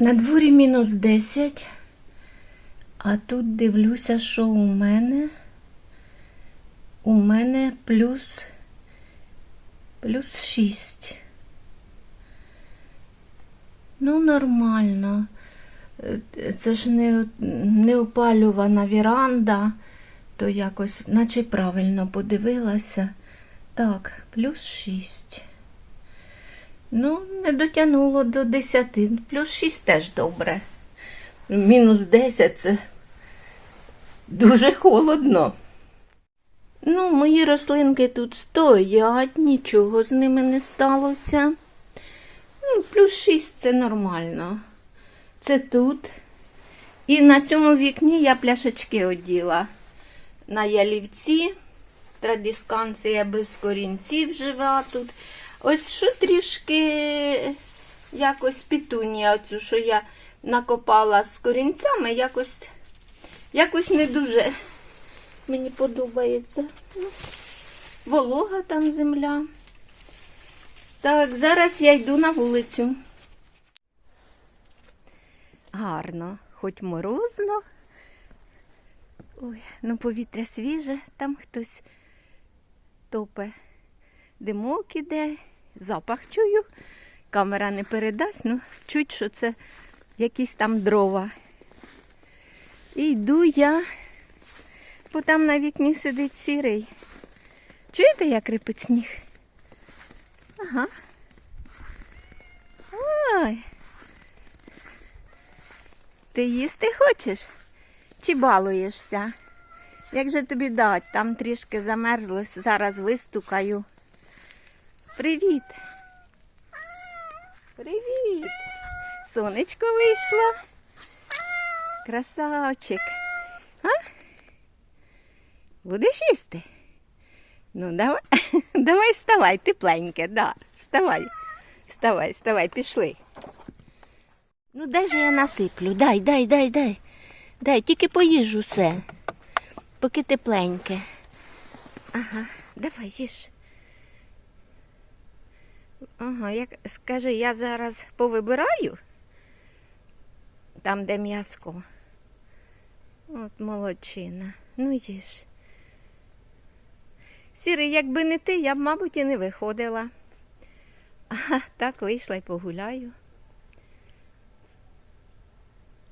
На дворі мінус 10, а тут дивлюся, що у мене. У мене плюс, плюс 6. Ну, нормально. Це ж не, не опалювана віранда, то якось, наче правильно подивилася. Так, плюс 6. Ну, не дотягнуло до 10. Плюс 6 теж добре. Мінус 10 це дуже холодно. Ну, мої рослинки тут стоять, нічого з ними не сталося. Ну, плюс 6 це нормально. Це тут. І на цьому вікні я пляшечки оділа. На ялівці. Традисканція без корінців жива тут. Ось що трішки якось пітунія, оцю, що я накопала з корінцями, якось, якось не дуже мені подобається. Ну, волога там земля. Так, зараз я йду на вулицю. Гарно, хоч морозно. Ой, ну повітря свіже, там хтось топе. Димок іде, запах чую. Камера не передасть, ну чуть, що це якісь там дрова. І йду я, бо там на вікні сидить сірий. Чуєте, як рипить сніг? Ага. Ой. Ти їсти хочеш? Чи балуєшся? Як же тобі дать? Там трішки замерзлось, зараз вистукаю. Привіт. Привіт. Сонечко вийшло. Красавчик. А? Будеш їсти? Ну, давай, давай вставай, тепленьке, да. Вставай. Вставай, вставай, пішли. Ну, дай же я насиплю. Дай, дай, дай, дай. Дай, тільки поїж усе. Поки тепленьке. Ага, давай їж. Ага, як скажи, я зараз повибираю там, де м'яско. От молодчина. Ну їж. Сірий, якби не ти, я б, мабуть, і не виходила. А так вийшла і погуляю.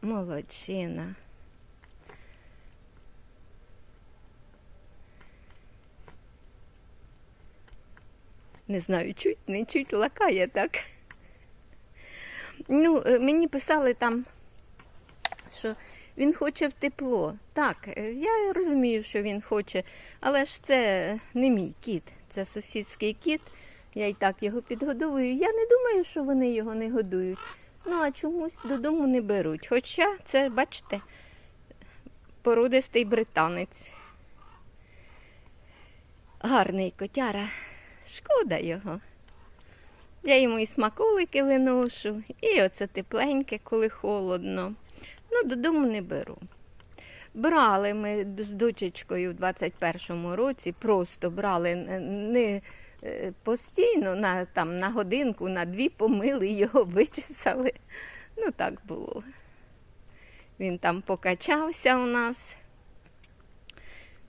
Молодчина. Не знаю, чуть, не чуть лакає так. Ну, е, мені писали там, що він хоче в тепло. Так, е, я розумію, що він хоче, але ж це не мій кіт, це сусідський кіт. Я і так його підгодовую. Я не думаю, що вони його не годують. Ну, а чомусь додому не беруть. Хоча це, бачите, породистий британець. Гарний котяра. Шкода його. Я йому і смаколики виношу, і оце тепленьке, коли холодно. Ну, додому не беру. Брали ми з дочечкою в 21-му році, просто брали не е, постійно, на, там, на годинку, на дві помили його, вичесали. Ну, так було. Він там покачався у нас.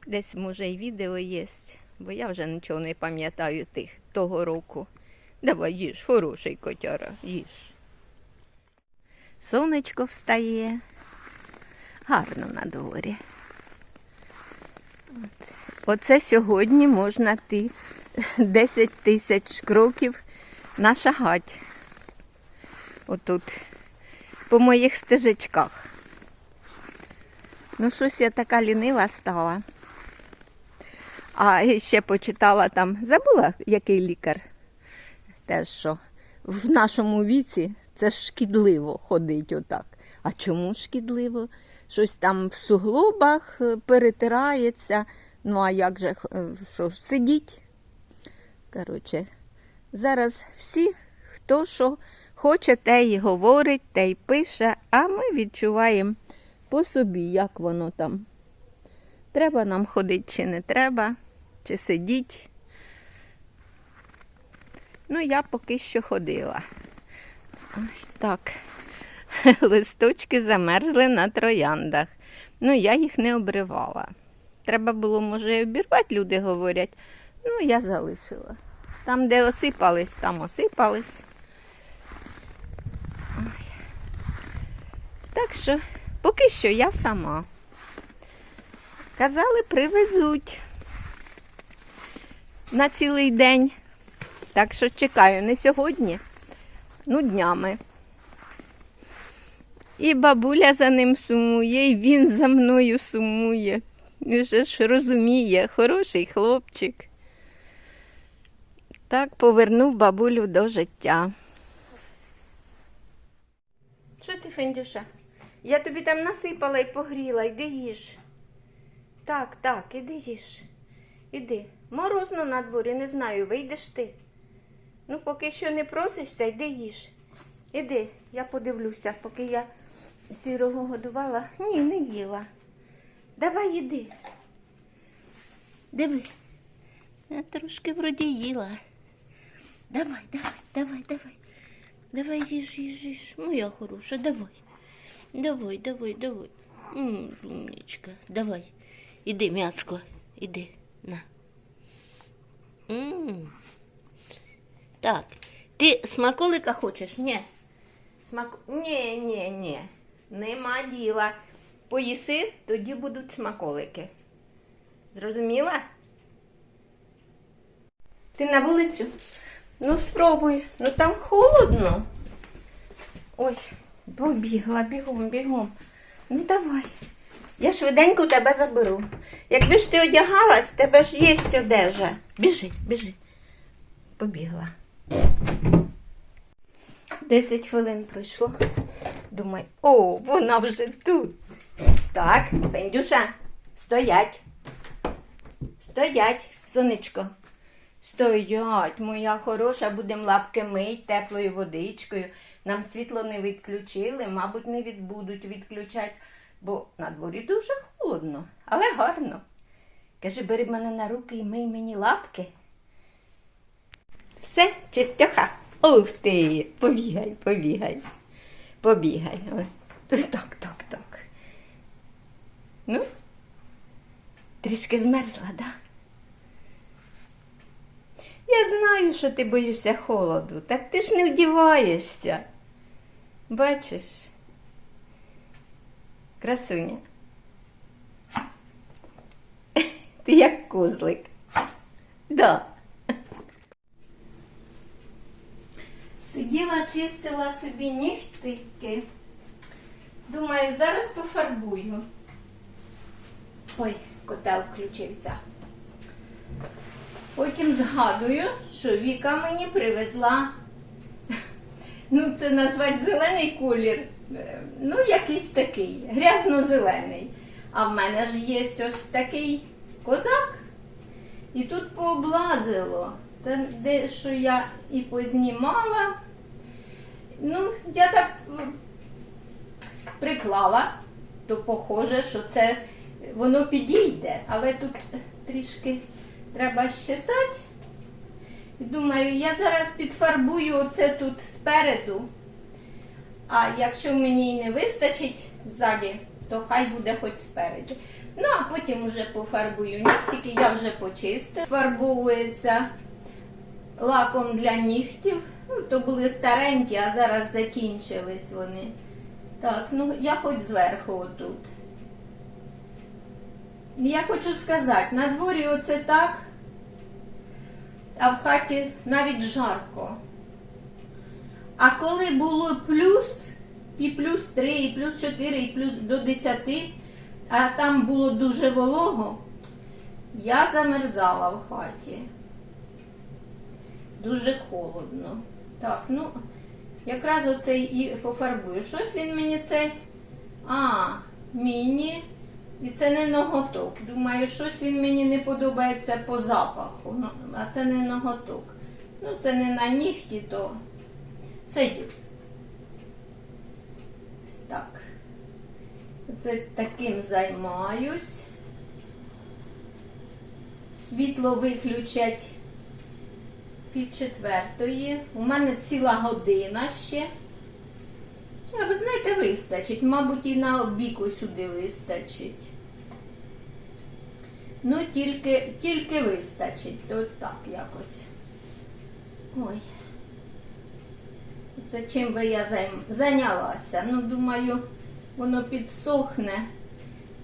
Десь, може, і відео є, бо я вже нічого не пам'ятаю тих того року. Давай їж, хороший котяра, їж. Сонечко встає. Гарно на дворі. От. Оце сьогодні можна ти 10 тисяч кроків нашагать. Отут, по моїх стежечках. Ну, щось я така лінива стала. А ще почитала там, забула, який лікар. Теж що в нашому віці це шкідливо ходить отак. А чому шкідливо? Щось там в суглобах е, перетирається. Ну, а як же е, що ж, сидіть? Коротше, зараз всі, хто що хоче, те й говорить, те й пише, а ми відчуваємо по собі, як воно там. Треба нам ходити чи не треба, чи сидіть. Ну, я поки що ходила. Ось так. листочки замерзли на трояндах. Ну, я їх не обривала. Треба було, може, і обірвати, люди говорять. Ну, я залишила. Там, де осипались, там осипались. Ой. Так що, поки що я сама. Казали, привезуть на цілий день. Так що чекаю не сьогодні, ну днями. І бабуля за ним сумує, і він за мною сумує. Він же ж розуміє, хороший хлопчик. Так повернув бабулю до життя. Що ти, Фендюша? Я тобі там насипала і погріла, йди їж. Так, так, іди їж. Іди. Морозно на дворі, не знаю, вийдеш ти. Ну, поки що не просишся, йди їж. Іди, я подивлюся, поки я сірого годувала. Ні, не їла. Давай іди. Диви. Я трошки вроді їла. Давай, давай, давай, давай. Давай їж, їж, їж. Моя хороша, давай. Давай, давай, давай. М, Умничка, давай. Іди, м'яско, іди, на. Так, ти смаколика хочеш? Ні. Смак... Ні, ні, ні. Нема діла. Поїси, тоді будуть смаколики. Зрозуміла? Ти на вулицю? Ну, спробуй. Ну там холодно. Ой, побігла, бігом, бігом. Ну давай. Я швиденько тебе заберу. Якби ж ти одягалась, тебе ж є одежа. Біжи, біжи. Побігла. Десять хвилин пройшло. Думаю, о, вона вже тут. Так, Фендюша, стоять. Стоять, сонечко. Стоять, моя хороша, будемо лапки мить теплою водичкою. Нам світло не відключили, мабуть, не відбудуть відключати, бо на дворі дуже холодно, але гарно. Каже, бери мене на руки і мий мені лапки. Все, чистяха. Ух ти, побігай, побігай. Побігай. Ось так, так, так. Ну, трішки змерзла, да? Я знаю, що ти боїшся холоду, так ти ж не вдіваєшся. Бачиш? Красуня. Ти як козлик. Да. Сиділа, чистила собі нігтики. Думаю, зараз пофарбую. Ой, котел включився. Потім згадую, що Віка мені привезла, ну, це назвати зелений колір, е, ну, якийсь такий, грязно-зелений. А в мене ж є ось такий козак. І тут пооблазило. Там дещо я і познімала. Ну, я так приклала, то похоже, що це воно підійде, але тут трішки треба щесати. Думаю, я зараз підфарбую оце тут спереду. А якщо мені не вистачить ззаді, то хай буде хоч спереду. Ну, а потім вже пофарбую нігтики, я вже почистила. Фарбовується лаком для нігтів. Ну, то були старенькі, а зараз закінчились вони. Так, ну я хоч зверху отут. Я хочу сказати, на дворі оце так, а в хаті навіть жарко. А коли було плюс, і плюс 3, і плюс 4, і плюс до 10, а там було дуже волого, я замерзала в хаті. Дуже холодно. Так, ну, якраз оце і пофарбую. Щось він мені цей. А, міні. І це не ноготок. Думаю, щось він мені не подобається по запаху. Ну, а це не ноготок. Ну, це не на нігті, то є. Так. Це таким займаюсь. Світло виключать пів четвертої. У мене ціла година ще. А ви знаєте, вистачить? Мабуть, і на обіку сюди вистачить. Ну, тільки, тільки вистачить, то так якось. Ой. Це чим би я зайнялася? Ну, думаю, воно підсохне.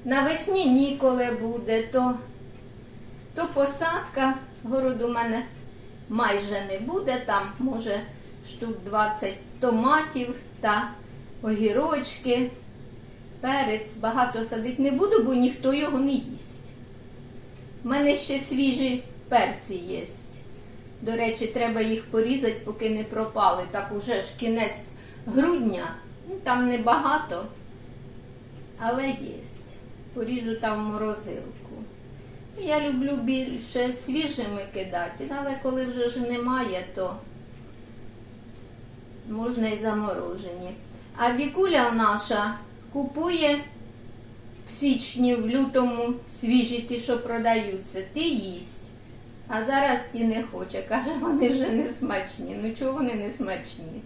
Навесні ніколи буде, то, то посадка, городу у мене майже не буде, там може штук 20 томатів та огірочки, перець, багато садити не буду, бо ніхто його не їсть. У мене ще свіжі перці є. До речі, треба їх порізати, поки не пропали. Так уже ж кінець грудня, ну, там небагато, але є. Поріжу там морозилку. Я люблю більше свіжими кидати, але коли вже ж немає, то можна і заморожені. А вікуля наша купує в січні, в лютому свіжі ті, що продаються, ти їсть. А зараз ті не хоче. Каже, вони вже не смачні. Ну чого вони не смачні?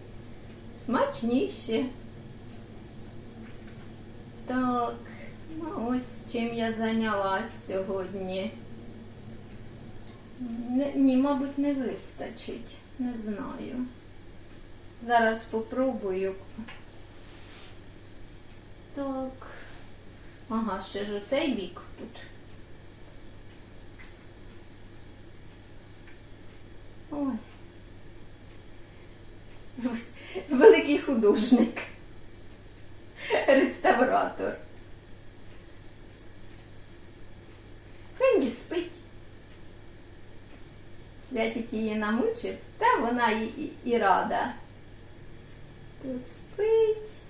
Смачніші. Так, ну ось чим я зайнялась сьогодні. Не, ні, мабуть, не вистачить. Не знаю. Зараз попробую. Так. Ага, ще ж оцей бік тут. Ой. Великий художник. Реставратор. Фенді спить. Святик її намучив, та вона і, і, і рада. То спить.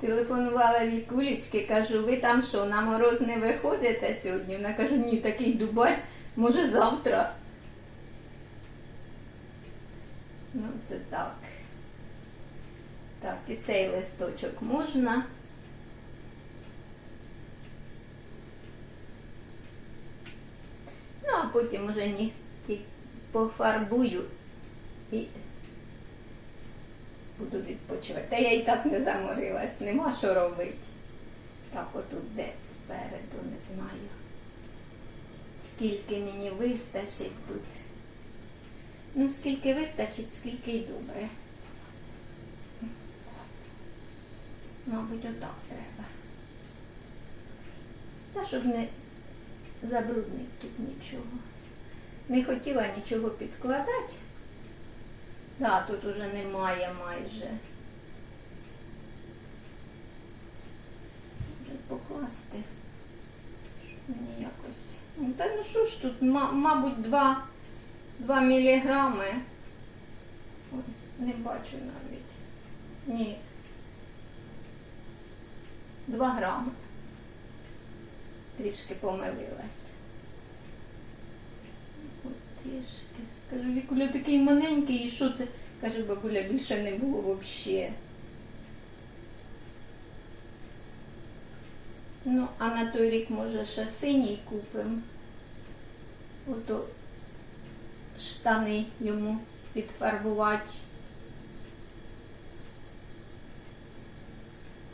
Телефонувала Вікулічки, кажу, ви там що, на мороз не виходите сьогодні? Вона каже, ні, такий дубай, може завтра. Ну, це так. Так, і цей листочок можна. Ну, а потім уже нігті пофарбую і буду відпочивати. Та я і так не заморилась, нема що робити. Так, отут де спереду, не знаю. Скільки мені вистачить тут. Ну, скільки вистачить, скільки й добре. Мабуть, отак треба. Та щоб не забруднити тут нічого. Не хотіла нічого підкладати. Да, тут уже немає майже. Може покласти. Щоб мені якось. Ну, Та ну що ж тут, ма- мабуть, 2, 2 міліграми. Ой, не бачу навіть. Ні. 2 грами. Трішки помилилась. От Трішки. Кажу, Вікуля такий маленький, і що це? Каже, бабуля, більше не було взагалі. Ну, а на той рік, може, ще синій купимо. Ото штани йому підфарбувати.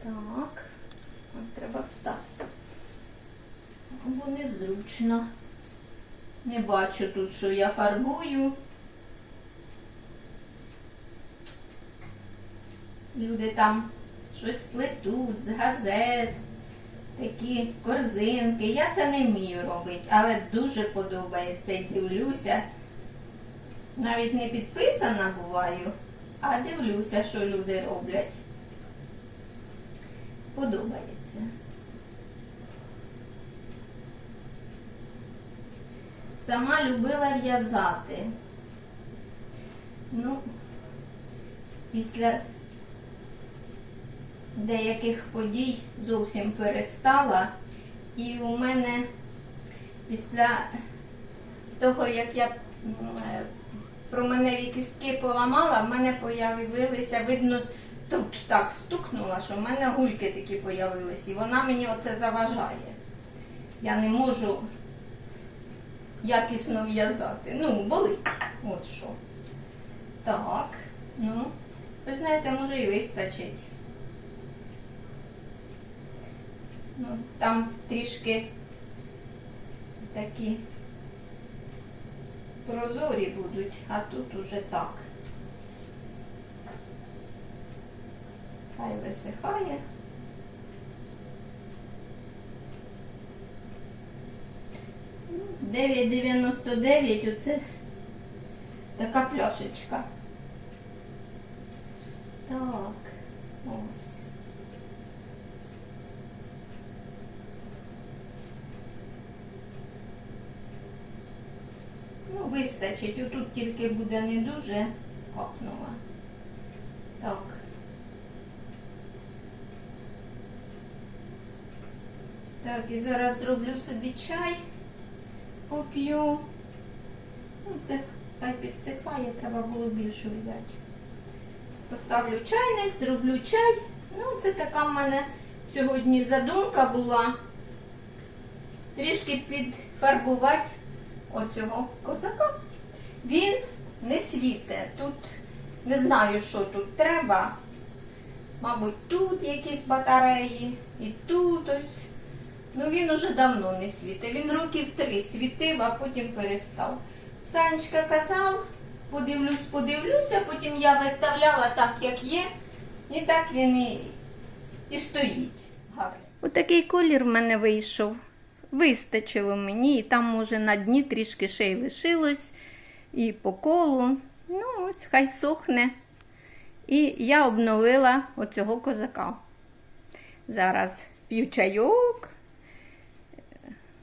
Так, треба встати. Бо незручно. Не бачу тут, що я фарбую. Люди там щось плетуть з газет, такі корзинки. Я це не вмію робити, але дуже подобається і дивлюся. Навіть не підписана буваю, а дивлюся, що люди роблять. Подобається. Сама любила в'язати. Ну, після деяких подій зовсім перестала. І у мене після того, як я е, променеві кістки поламала, в мене появилися, видно, тут так стукнула, що в мене гульки такі появилися, і вона мені оце заважає. Я не можу якісно в'язати. Ну, болить. От що. Так, ну, Ви знаєте, може і вистачить. Ну, там трішки такі прозорі будуть, а тут уже так. Хай висихає. Ну, 9,99 оце така пляшечка. Так, ось. Ну, вистачить. Отут тільки буде не дуже капнула. Так. Так, і зараз зроблю собі чай, поп'ю. Ну, це хай підсихає, треба було більше взяти. Поставлю чайник, зроблю чай. Ну, це така в мене сьогодні задумка була. Трішки підфарбувати оцього козака. Він не світе. Тут не знаю, що тут треба. Мабуть, тут якісь батареї, і тут ось. Ну він уже давно не світить. Він років три світив, а потім перестав. Санечка казав, подивлюсь, а потім я виставляла так, як є, і так він і, і стоїть. Гарно. Отакий колір в мене вийшов. Вистачило мені, і там, може, на дні трішки ще й лишилось, і по колу. Ну, ось, хай сохне. І я обновила оцього козака. Зараз п'ю чайок,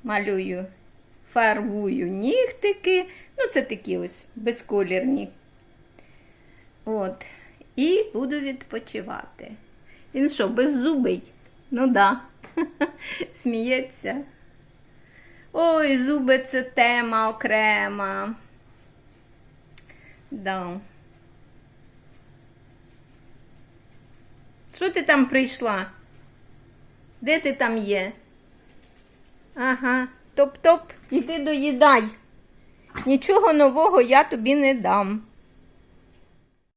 малюю, фарбую нігтики. Ну, це такі ось безколірні. От. І буду відпочивати. Він що, беззубий? Ну да. Сміється. Ой, зуби це тема окрема. Да. Що ти там прийшла? Де ти там є? Ага, топ-топ, іди доїдай. Нічого нового я тобі не дам.